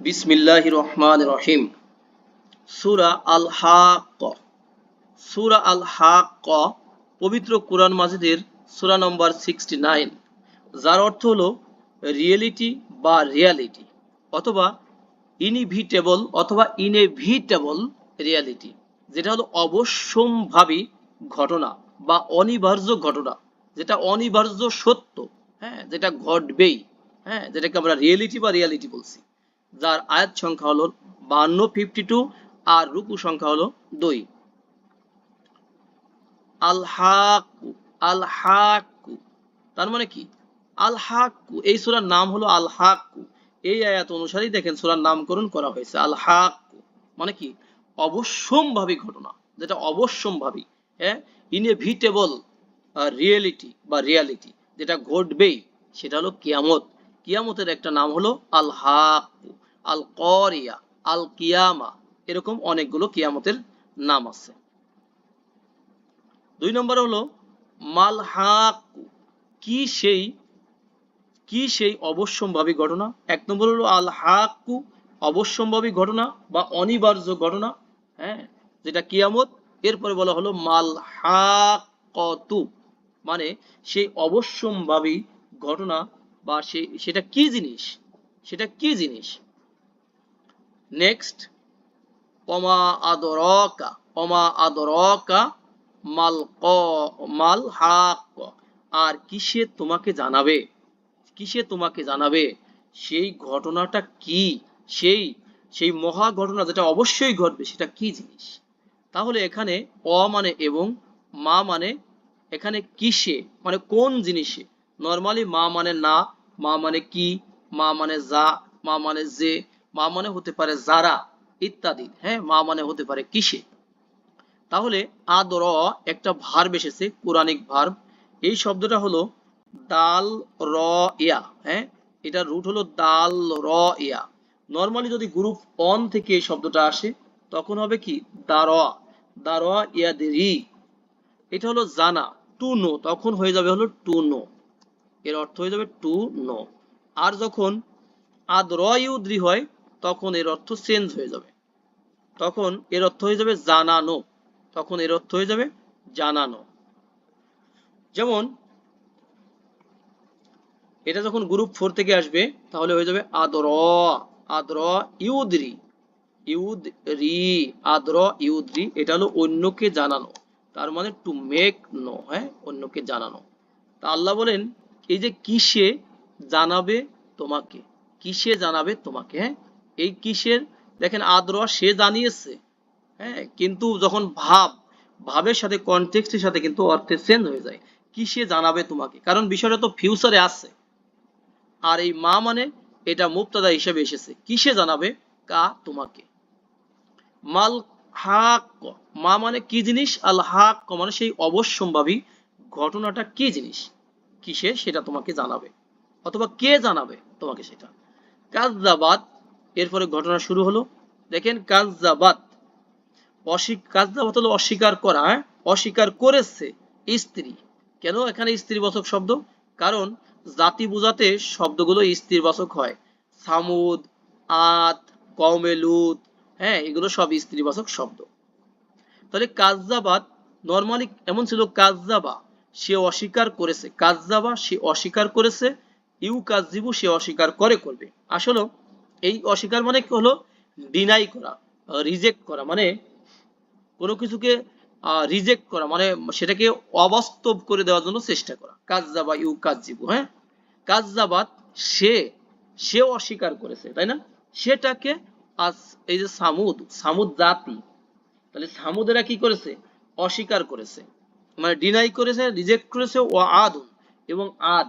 বিসমিল্লাহ রহমান রহিম সুরা আল হাক সুরা আল হাক পবিত্র কোরআন মাজিদের সুরা নম্বর সিক্সটি নাইন। যার অর্থ হলো রিয়েলিটি বা রিয়ালিটি, অথবা ইনইভিটেবল অথবা ইনএভিটেবল রিয়ালিটি, যেটা হলো অবশ্যম্ভাবী ঘটনা বা অনিবার্য ঘটনা, যেটা অনিবার্য সত্য হ্যাঁ যেটা ঘটবেই হ্যাঁ যেটাকে আমরা রিয়েলিটি বা রিয়ালিটি বলছি। যার আয়াত সংখ্যা হলো বান্ন ফিফটি টু আর রুকু সংখ্যা হলো দুই। আল হাকু তার মানে কি? আল হাকু এই সূরার নাম হলো আল হাকু এই আয়াত অনুসারেই দেখেন সূরার নামকরণ করা হয়েছে আল হাকু মানে কি? অবশ্যম্ভাবী ঘটনা, যেটা অবশ্যম্ভাবী হ্যাঁ? ইনএভিটেবল রিয়েলিটি বা রিয়ালিটি যেটা ঘটবেই, সেটা হলো কিয়ামত। কিয়ামতের একটা নাম হলো আল হাকু আল করিয়া আল কিয়ামা এরকম অনেকগুলো কিয়ামতের নাম আছে। দুই নম্বর হলো মাল হাকু কি সেই কি সেই অবশ্যম্ভাবী ঘটনা? এক নম্বর হলো আল হাকু অবশ্যম্ভাবী ঘটনা বা অনিবার্য ঘটনা হ্যাঁ যেটা কিয়ামত। এরপরে বলা হলো মাল হাকতু মানে সেই অবশ্যম্ভাবী ঘটনা বা সেটা কি জিনিস? সেটা কি জিনিস? নেক্সট অমা আদরকা অমা আদরকা মাল ক, মাল হাক। আর কিসে তোমাকে জানাবে? কিসে তোমাকে জানাবে? সেই ঘটনাটা কি? সেই সেই মহা ঘটনা যেটা অবশ্যই ঘটবে, সেটা কি জিনিস? তাহলে এখানে অ মানে এবং মা মানে এখানে কিসে? মানে কোন জিনিসে? নর্মালি মা মানে না, মা মানে কি, মা মানে যা, মা মানে যে, মা মানে হতে পারে যারা, ইত্যাদি। হ্যাঁ মা মানে হতে পারে কিসে? তাহলে আদর একটা ভার্ব এসেছে কোরআনিক ভার্ব এই শব্দটা হলো দাল র, ইয়া। হ্যাঁ এটা রুট হলো দাল র, ইয়া। নর্মালি যদি গ্রুপ অন থেকে এই শব্দটা আসে, তখন হবে কি? দার দার ইয়া রি এটা হলো জানা টু নো তখন হয়ে যাবে হলো টু নো এর অর্থ হয়ে যাবে টু নো। আর যখন আদর ইউদ্রি হয়, তখন এর অর্থ চেঞ্জ হয়ে যাবে। তখন এর অর্থ হয়ে যাবে জানানো। তখন এর অর্থ হয়ে যাবে জানানো। যেমন, এটা যখন গ্রুপ ফোর থেকে আসবে, তাহলে হয়ে যাবে আদর আদর ইউদ্রি ইউদ রি আদর ইউদ্রি এটা হলো অন্যকে জানানো। তার মানে টু মেক নো হ্যাঁ অন্যকে জানানো। তা আল্লাহ বলেন এই যে কিসে জানাবে তোমাকে? কিসে জানাবে তোমাকে? হ্যাঁ? এই কিসের, দেখেন আদ্র, সে জানিয়েছে। হ্যাঁ? কিন্তু যখন ভাব, ভাবের সাথে কনটেক্সটের সাথে কিন্তু অর্থে চেঞ্জ হয়ে যায়। কিসে জানাবে তোমাকে? কারণ বিষয়টা তো ফিউচারে আছে। আর এই মা মানে এটা মুক্তাদা হিসেবে এসেছে। কিসে জানাবে? কা, তোমাকে। মাল হাক মা মানে কি জিনিস? আল হাক মানে সেই অবশ্যম্ভাবী ঘটনাটা কি জিনিস? কিসে সেটা তোমাকে জানাবে? অথবা কে জানাবে তোমাকে সেটা? কাজদাবাদ এরপরে ঘটনা শুরু হলো। দেখেন কাজদাবাদ কাজদাবাদ হলো অস্বীকার করা হ্যাঁ? অস্বীকার করেছে স্ত্রী। কেন এখানে স্ত্রীবাচক শব্দ? কারণ জাতি বোঝাতে শব্দগুলো স্ত্রীবাচক হয়। সামুদ, আত কমেলুত হ্যাঁ এগুলো সব স্ত্রীবাচক শব্দ। তাহলে কাজদাবাদ নর্মালি এমন ছিল কাজদাবা সে অস্বীকার করেছে। কাজদাবা সে অস্বীকার করেছে। ইউ কাজিবু সে অস্বীকার করে করবে। আসলে এই অস্বীকার মানে কি হলো? ডিনাই করা রিজেক্ট করা। মানে কোনো কিছুকে রিজেক্ট করা। মানে সেটাকে অবাস্তব করে দেওয়ার জন্য চেষ্টা করা। কাজজাবা ইউ কাজিবু হ্যাঁ? কাজজাবাদ সে সে অস্বীকার করেছে, তাই না? সেটাকে আজ এই যে সামুদ সামুদ জাতি, তাহলে সামুদেরা কি করেছে? অস্বীকার করেছে। মানে ডিনাই করেছে রিজেক্ট করেছে, ও আদ এবং আদ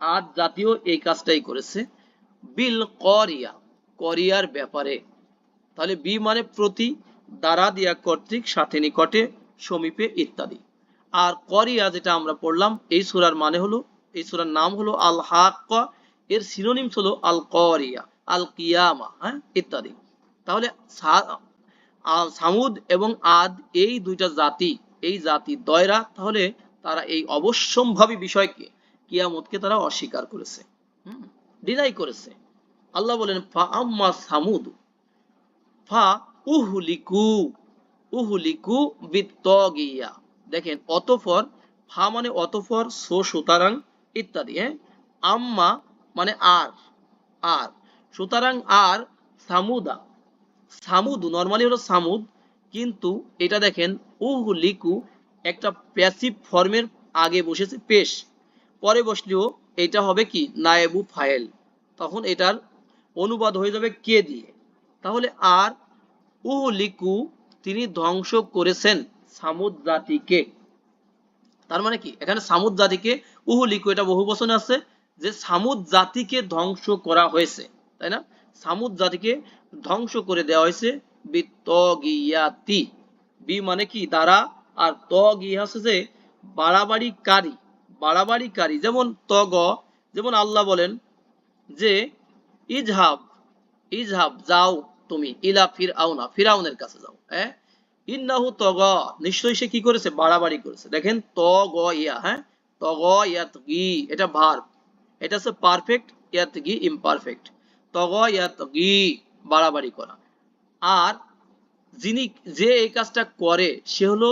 আদ জাতীয় এই কাজটাই করেছে। বিল করিয়া, করিয়ার ব্যাপারে। তাহলে বি মানে প্রতি দ্বারা দিয়া কর্তৃক, সাথে নিকটে, সমীপে ইত্যাদি। আর করিয়া যেটা আমরা পড়লাম, এই সুরার মানে হলো, এই সুরার নাম হলো আল হাক এর সিনোনিমস হলো আল করিয়া আল কিয়ামা হ্যাঁ ইত্যাদি। তাহলে সামুদ এবং আদ, এই দুইটা জাতি এই জাতি দয়রা, তাহলে তারা এই অবশ্যম্ভাবী বিষয়কে কিয়ামতকে তারা অস্বীকার করেছে। ডিনাই করেছে। আল্লাহ বলেন, ফা আম্মা সামুদ। ফা উহলিকু উহলিকু বিত্তগিয়া। দেখেন অতফর ফা মানে অতফর সো সুতরাং ইত্যাদি হ্যাঁ? আম্মা মানে আর আর। সুতরাং আর সামুদা। সামুদ, নর্মালি হলো সামুদ, কিন্তু এটা দেখেন উহলিকু একটা প্যাসিভ ফর্মের আগে বসেছে পেশ। পরে বসলেও এটা হবে কি? নায়েবু ফাইল তখন এটার অনুবাদ হয়ে যাবে কে দিয়ে? তাহলে আর উহলিকু তিনি ধ্বংস করেছেন সামুদ জাতিকে। তার মানে কি? এখানে সামুদ জাতিকে উহলিকু এটা বহু বচনে আছে যে সামুদ জাতিকে ধ্বংস করা হয়েছে, তাই না? সামুদ জাতিকে ধ্বংস করে দেওয়া হয়েছে বিত্তগিয়াতি। বি মানে কি? দ্বারা আর ত গিয়া হচ্ছে যে বাড়াবাড়িকারী বাড়াবাড়িকারী। যেমন তগ যেমন আল্লাহ বলেন যে, ইজহাব ইজহাব, যাও তুমি ইলা ফির আউনা ফিরাউনের কাছে যাও হ্যাঁ? ইন্নাহু তগ নিশ্চয়ই সে কি করেছে? বাড়াবাড়ি করেছে। দেখেন ত, গ, ইয়া হ্যাঁ? তগ ইয়াত গি, এটা ভার্ব এটা হচ্ছে পারফেক্ট ইয়াত গি ইমপারফেক্ট তগ ইয়াত গি, বাড়াবাড়ি করা। আর যিনি যে এই কাজটা করে, সে হলো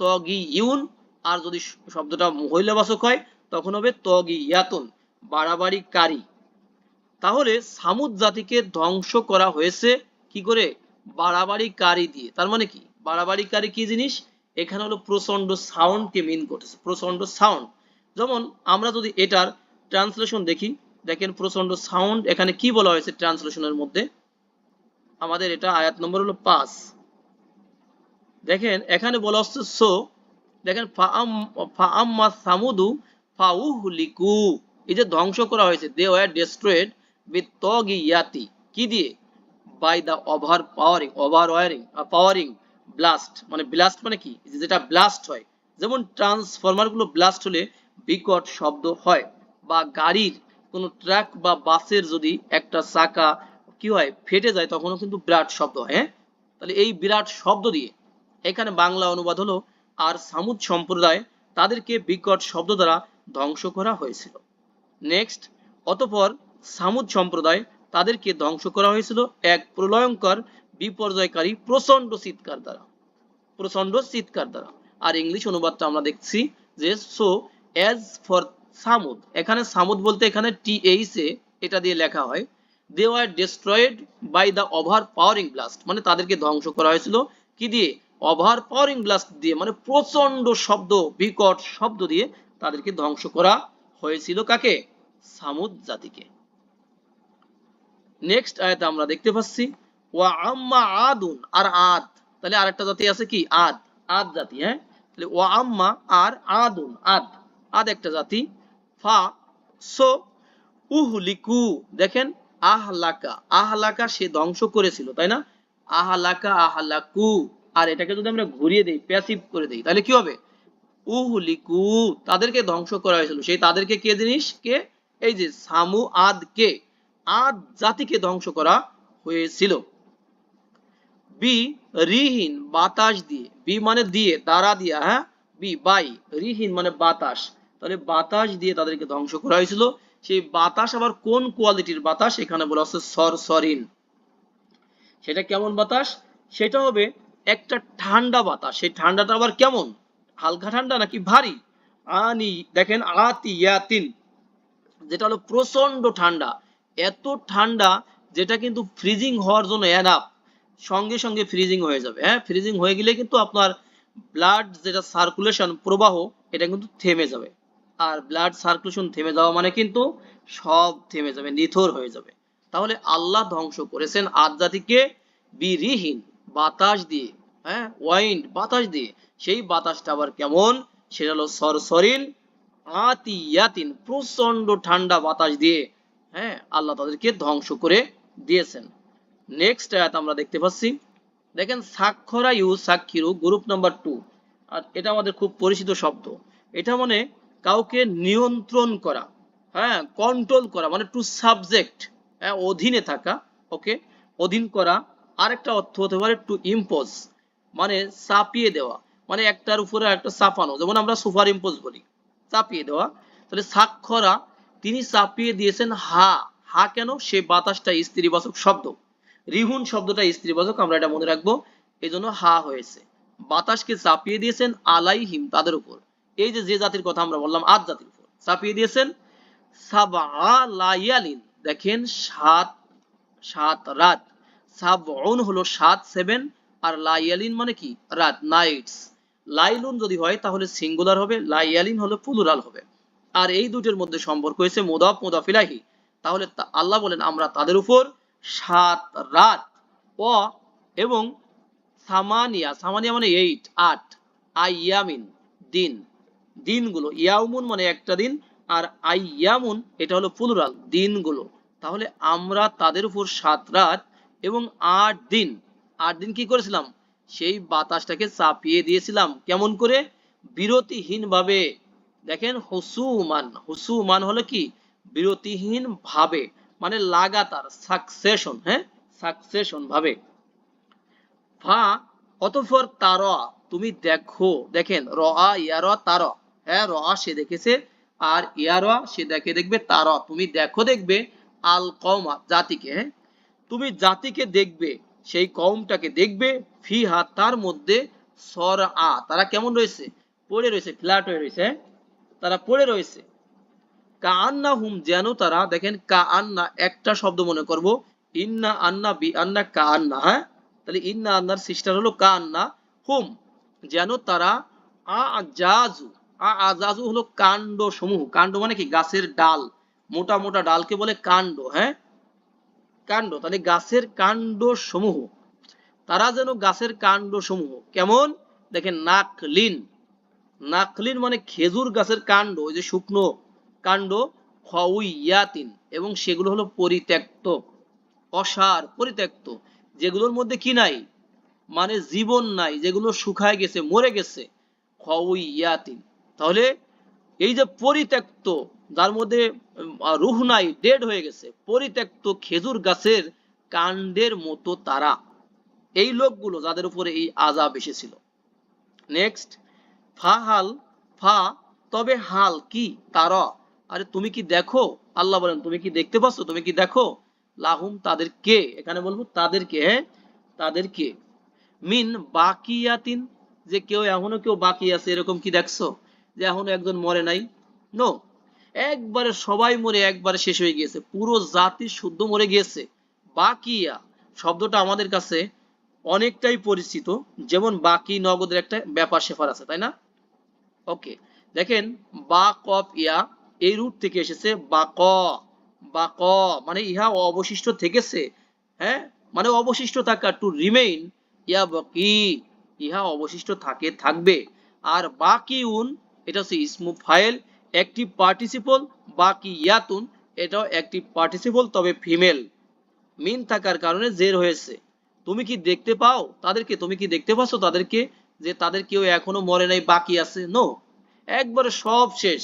তগি ইউন আর যদি শব্দটা মহিলাবাচক হয়, তখন হবে তগি ইয়াতুন বাড়াবাড়িকারী। তাহলে সামুদ জাতিকে ধ্বংস করা হয়েছে কি করে? বাড়াবাড়িকারী দিয়ে। তার মানে কি? বাড়াবাড়িকারী কি জিনিস? এখানে হলো প্রচণ্ড সাউন্ড কে মিন করতেছে প্রচণ্ড সাউন্ড। যেমন আমরা যদি এটার ট্রান্সলেশন দেখি, দেখেন প্রচণ্ড সাউন্ড। এখানে কি বলা হয়েছে ট্রান্সলেশনের মধ্যে? আমাদের এটা আয়াত নম্বর হলো পাঁচ। দেখেন, এখানে বলা হচ্ছে, সো দেখেন সামুদু ফাউহলিকু এই যে ধ্বংস করা হয়েছে, দে ওয়ার ডেস্ট্রয়েড উইথ কি দিয়ে? By the overpowering over ওয়ারিং পাওয়ারিং, ব্লাস্ট মানে ব্লাস্ট মানে কি? যেটা ব্লাস্ট হয়, যেমন ট্রান্সফরমারগুলো ব্লাস্ট হলে বিকট শব্দ হয়, বা গাড়ির কোনো ট্রাক বা বাসের যদি একটা চাকা কি হয়, ফেটে যায়, তখনও কিন্তু বিরাট শব্দ হয় হ্যাঁ? তাহলে এই বিরাট শব্দ দিয়ে এখানে বাংলা অনুবাদ হলো আর সামুদ সম্প্রদায় তাদেরকে বিকট শব্দ দ্বারা ধ্বংস করা হয়েছিল। নেক্সট অতঃপর সামুদ সম্প্রদায় তাদেরকে ধ্বংস করা হয়েছিল এক প্রলয়ঙ্কর, বিপর্যয়কারী প্রচণ্ড চিৎকার দ্বারা। প্রচণ্ড চিৎকার দ্বারা। আর ইংলিশ অনুবাদটা আমরা দেখছি যে সো অ্যাজ ফর সামুদ। এখানে সামুদ বলতে এখানে টি এইচ এ এটা দিয়ে লেখা হয় they were destroyed by the overpowering blast মানে তাদেরকে ধ্বংস করা হয়েছিল। কি দিয়ে? ওভার পাওয়ারিং ব্লাস্ট দিয়ে মানে প্রচণ্ড শব্দ, বিকট শব্দ দিয়ে তাদেরকে ধ্বংস করা হয়েছিল কাকে? সামুদ জাতিকে। নেক্সট আয়াতে আমরা দেখতে পাচ্ছি, ওয়া আম্মা আদুন, আর আদ। তাহলে জাতি আছে কি? আদ। আদ জাতি হ্যাঁ? তাহলে আম্মা, আর আদুন, আদ। আদ একটা জাতি। ফা, সো, উহলিকু, দেখেন, আহলাকা। আহলাকা সে ধ্বংস করেছিল, তাই না? আহলাকা, আহলাকু। আর এটাকে যদি আমরা ঘুরিয়ে দেই প্যাসিভ করে দেই, তাহলে কি হবে? উহলিকু, তাদেরকে ধ্বংস করা হয়েছিল। সেই তাদেরকে কে জিনিস? কে? এই যে সামু আদ কে আদ জাতিকে ধ্বংস করা হয়েছিল। বি, রিহীন, বাতাস দিয়ে। বি মানে দিয়ে দ্বারা দিয়া হ্যাঁ? বি, বাই, রিহীন মানে বাতাস। তাহলে বাতাস দিয়ে তাদেরকে ধ্বংস করা হয়েছিল। সেই বাতাস আবার কোন কোয়ালিটির বাতাস? এখানে বলা হচ্ছে সরসরিন। সেটা কেমন বাতাস? সেটা হবে একটা ঠান্ডা বাতাস, সেই ঠান্ডাটা আবার কেমন? হালকা ঠান্ডা নাকি ভারী? আনি, দেখেন আতিয়াতিন যেটা হলো প্রচণ্ড ঠান্ডা। এত ঠান্ডা যেটা কিন্তু ফ্রিজিং হওয়ার জন্য এনাফ সঙ্গে সঙ্গে ফ্রিজিং হয়ে যাবে হ্যাঁ? ফ্রিজিং হয়ে গেলে কিন্তু আপনার ব্লাড যেটা সার্কুলেশন প্রবাহ, এটা কিন্তু থেমে যাবে। আর ব্লাড সার্কুলেশন থেমে যাওয়া মানে কিন্তু সব থেমে যাবে, নিথর হয়ে যাবে। তাহলে আল্লাহ ধ্বংস করেছেন আদ জাতিকে বিরিহীন, বাতাস দিয়ে। হ্যাঁ? ওয়াইন্ড বাতাস দিয়ে। সেই বাতাসটা আবার কেমন? সেটা হলো সরসরিন আতিয়াতিন প্রচণ্ড ঠান্ডা বাতাস দিয়ে হ্যাঁ? আল্লাহ তাদেরকে ধ্বংস করে দিয়েছেন। নেক্সট আয়াত আমরা দেখতে পাচ্ছি। দেখেন, সাক্ষরা ইউ সাক্ষিরু গ্রুপ নাম্বার টু আর এটা আমাদের খুব পরিচিত শব্দ। এটা মানে কাউকে নিয়ন্ত্রণ করা হ্যাঁ? কন্ট্রোল করা মানে টু সাবজেক্ট হ্যাঁ? অধীনে থাকা ওকে অধীন করা। আরেকটা অর্থ হতে পারে টু ইম্পোজ মানে চাপিয়ে দেওয়া মানে একটার উপরে একটা চাপানো। যেমন আমরা সুপার ইম্পোজ বলি চাপিয়ে দেওয়া। তাহলে সাক্ষরা তিনি চাপিয়ে দিয়েছেন হা। হা কেন? সে বাতাসটা স্ত্রীবাচক শব্দ। রিহুন শব্দটা স্ত্রীবাচক, আমরা এটা মনে রাখব। এই জন্য হা হয়েছে। বাতাসকে চাপিয়ে দিয়েছেন আলাইহিম তাদের উপর। এই যে যে জাতির কথা আমরা বললাম, আদ জাতির উপর। চাপিয়ে দিয়েছেন সাবা লাইয়ালিন। দেখেন সাত সাত রাত। সাবউন হলো সাত, সেভেন। আর লাইয়ালিন মানে কি? রাত নাইটস লাইলুন যদি হয়, তাহলে সিঙ্গুলার হবে, লাইয়ালিন হলো প্লুরাল হবে। আর এই দুটোর মধ্যে সম্পর্ক হয়েছে মোদাফ, মোদাফিলাহি। তাহলে আল্লাহ বলেন, আমরা তাদের উপর সাত রাত ও এবং সামানিয়া। সামানিয়া মানে এইট আট। আইয়ামিন, দিন। দিনগুলো, ইয়াউমুন মানে একটা দিন, আর আইয়ামুন, এটা হলো প্লুরাল দিনগুলো। তাহলে আমরা তাদের উপর সাত রাত এবং আট দিন। আট দিন কি করেছিলাম? সেই বাতাসটাকে চাপিয়ে দিয়েছিলাম। কেমন করে? বিরতিহীন ভাবে দেখেন, হুসুমান। হুসুমান হলো কি? বিরতিহীন ভাবে মানে লাগাতার সাকসেশন হ্যাঁ? সাকসেশন ভাবে। ফা, অতঃপর তার, তুমি দেখো। দেখেন র ইয়ার, তার। হ্যাঁ র সে দেখেছে, আর ইয়ার সে দেখে দেখবে তার। তুমি দেখো দেখবে আল কওমা জাতিকে হ্যাঁ? তুমি জাতিকে দেখবে। সেই কওমটাকে দেখবে, ফিহা তার মধ্যে সর আ তারা কেমন রয়েছে? পড়ে রয়েছে ফ্ল্যাট হয়ে রয়েছে হ্যাঁ? তারা পড়ে রয়েছে। কা আন্না হুম যেন তারা, দেখেন কা আন্না একটা শব্দ মনে করব, ইন্না আন্না বি আন্না কা আন্না হ্যাঁ? তাহলে ইন্না আন্নার সিস্টার হলো কা আন্না হুম, যেন তারা আ আজাজু আ আজাজু হলো কাণ্ড সমূহ কাণ্ড মানে কি? গাছের ডাল, মোটা মোটা ডালকে বলে কাণ্ড হ্যাঁ? কাণ্ড, তাহলে গাছের কাণ্ড সমূহ তারা যেন গাছের কাণ্ড সমূহ কেমন? দেখেন নাকলিন নাকলিন মানে খেজুর গাছের কাণ্ড, ওই যে শুকনো কাণ্ড, খাউইয়াতিন, এবং সেগুলো হলো পরিত্যক্ত, অসার, পরিত্যক্ত, যেগুলোর মধ্যে কি নাই? মানে জীবন নাই, যেগুলো শুকায় গেছে, মরে গেছে, খাউইয়াতিন। তাহলে এই যে পরিত্যক্ত যার মধ্যে রুহ নাই, ডেড হয়ে গেছে। পরিত্যক্ত খেজুর গাছের কাণ্ডের মতো তারা। এই লোকগুলো যাদের উপরে এই আজাব এসেছিল। নেক্সট ফা হাল ফা, তবে হাল কি? তারা। আরে, তুমি কি দেখো? আল্লাহ বলেন, তুমি কি দেখতে পাচ্ছ? তুমি কি দেখো? লাহুম, তাদের কে? এখানে বলব তাদেরকে হ্যাঁ? তাদেরকে মিন বাকিয়াতিন, যে কেউ এখনও কেউ বাকি আছে, এরকম কি দেখছ? যে এখনও একজন মরে নাই? নো একবারে সবাই মরে একবারে শেষ হয়ে গিয়েছে। পুরো জাতি শুদ্ধ মরে গিয়েছে। বাকিয়া শব্দটা আমাদের কাছে অনেকটাই পরিচিত। যেমন বাকি, নগদের একটা ব্যাপার সেফার আছে, তাই না? ওকে দেখেন, বা কপ ইয়া এই রুট থেকে এসেছে বাক বাক মানে ইহা অবশিষ্ট থেকেছে। হ্যাঁ? মানে অবশিষ্ট থাকা টু রিমেইন ইয়া বাকি ইহা অবশিষ্ট থাকে, থাকবে। আর বাকি উন, এটা হচ্ছে ইসমু ফাইল একটি পার্টিসিপল বাকি ইয়াতুন, এটাও একটি পার্টিসিপল তবে ফিমেল মিন থাকার কারণে জের হয়েছে। তুমি কি দেখতে পাও? তাদেরকে, তুমি কি দেখতে পাচ্ছ তাদেরকে? যে তাদের কেউ এখনও মরে নাই, বাকি আছে? নো একবারে সব শেষ।